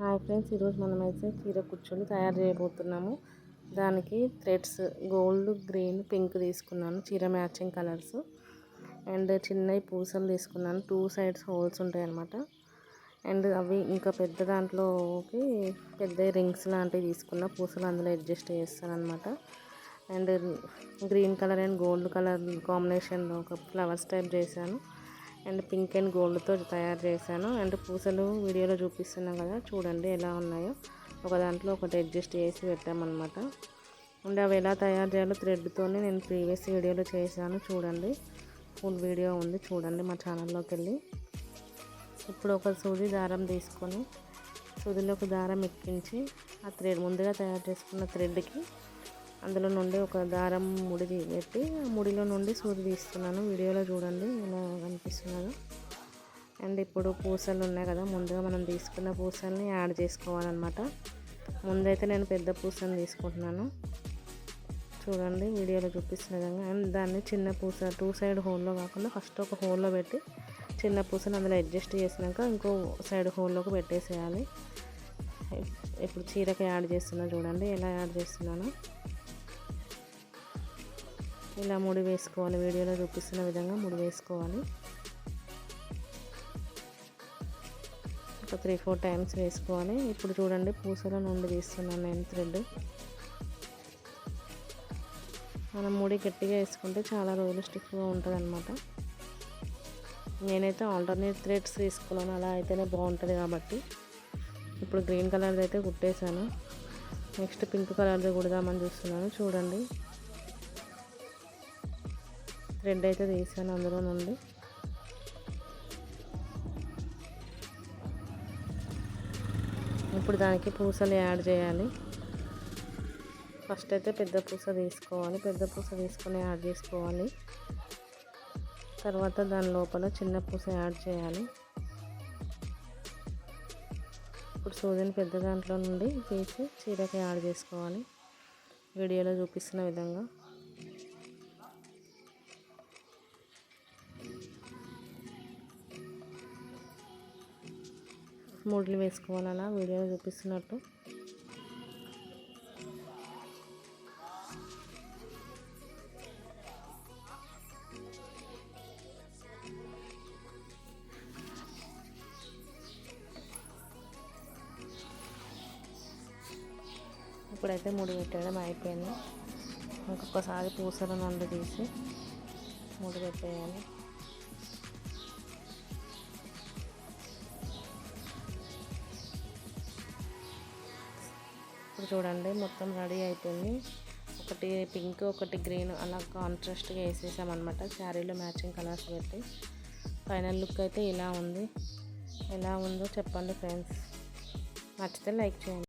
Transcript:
Hi friends ఈరోజు మనమైతే చీర కూర్చొని తయారు చేయబోతున్నాము. దానికి థ్రెడ్స్ గోల్డ్ గ్రీన్ పింక్ తీసుకున్నాను చీర మ్యాచింగ్ కలర్స్. అండ్ చిన్నవి పూసలు తీసుకున్నాను టూ సైడ్స్ హోల్స్ ఉంటాయి అన్నమాట అండ్ అవి ఇంకా పెద్ద దాంట్లోకి పెద్ద రింగ్స్ లాంటివి తీసుకున్న పూసలు అందులో అడ్జస్ట్ చేస్తాను అనమాట and green colour and gold colour కాంబినేషన్లో ఒక ఫ్లవర్స్ టైప్ చేశాను. అండ్ పింక్ అండ్ గోల్డ్తో తయారు చేశాను. అండ్ పూసలు వీడియోలో చూపిస్తున్నాం కదా చూడండి ఎలా ఉన్నాయో. ఒక దాంట్లో ఒకటి అడ్జస్ట్ చేసి పెట్టామన్నమాట. అండ్ అవి ఎలా తయారు చేయాలో థ్రెడ్తోనే నేను ప్రీవియస్ వీడియోలో చేశాను. చూడండి ఫుల్ వీడియో ఉంది. చూడండి మా ఛానల్లోకి వెళ్ళి. ఇప్పుడు ఒక సూది దారం తీసుకొని సూదిలోకి దారం ఎక్కించి ఆ థ్రెడ్ ముందుగా తయారు చేసుకున్న థ్రెడ్కి అందులో నుండి ఒక దారం ముడి పెట్టి ఆ ముడిలో నుండి సూది తీస్తున్నాను. వీడియోలో చూడండి ఎలా కనిపిస్తున్నదో అండ్ ఇప్పుడు పూసలు ఉన్నాయి కదా ముందుగా మనం తీసుకున్న పూసల్ని యాడ్ చేసుకోవాలన్నమాట. ముందైతే నేను పెద్ద పూసని తీసుకుంటున్నాను. చూడండి వీడియోలో చూపిస్తున్న విధంగా. అండ్ దాన్ని చిన్న పూస టూ సైడ్ హోల్లో కాకుండా ఫస్ట్ ఒక హోల్లో పెట్టి చిన్న పూసని అందులో అడ్జస్ట్ చేసినాక ఇంకో సైడ్ హోల్లోకి పెట్టేసేయాలి. ఇప్పుడు చీరకి యాడ్ చేస్తున్నా చూడండి ఎలా యాడ్ చేస్తున్నాను. ఇలా ముడి వేసుకోవాలి. వీడియోలో చూపిస్తున్న విధంగా ముడి వేసుకోవాలి. ఒక త్రీ ఫోర్ టైమ్స్ వేసుకోవాలి. ఇప్పుడు చూడండి పూసల నుండి తీస్తున్నాను నేను థ్రెడ్. మనం ముడి గట్టిగా వేసుకుంటే చాలా రోజులు స్టిక్గా ఉంటుంది అనమాట నేనైతే ఆల్టర్నేట్ థ్రెడ్స్ తీసుకున్నాను. అలా అయితేనే బాగుంటుంది కాబట్టి. ఇప్పుడు గ్రీన్ కలర్ది అయితే కుట్టేశాను. నెక్స్ట్ పింక్ కలర్ది కుడదామని చూస్తున్నాను. చూడండి. థ్రెడ్ అయితే తీసాను అందులో నుండి. ఇప్పుడు దానికి పూసలు యాడ్ చేయాలి. ఫస్ట్ అయితే పెద్ద పూస తీసుకోవాలి. పెద్ద పూస తీసుకొని యాడ్ చేసుకోవాలి. తర్వాత దాని లోపల చిన్న పూస యాడ్ చేయాలి. ఇప్పుడు సూదిని పెద్ద దాంట్లో నుండి తీసి చీరకి యాడ్ చేసుకోవాలి. వీడియోలో చూపిస్తున్న విధంగా. మూడులు వేసుకోవాలి అలా వీడియో చూపిస్తున్నట్టు. ఇప్పుడైతే ముడి పెట్టడం అయిపోయింది. ఇంకొకసారి పూసల నుండి తీసి ముడి పెట్టేయాలి. చూడండి మొత్తం రెడీ అయిపోయింది. ఒకటి పింక్ ఒకటి గ్రీన్ అలా కాంట్రాస్ట్గా వేసేసామన్నమాట. శారీలో మ్యాచింగ్ కలర్స్ పెట్టి. ఫైనల్ లుక్ అయితే ఇలా ఉంది. ఎలా ఉందో చెప్పండి ఫ్రెండ్స్. నచ్చితే లైక్ చేయండి.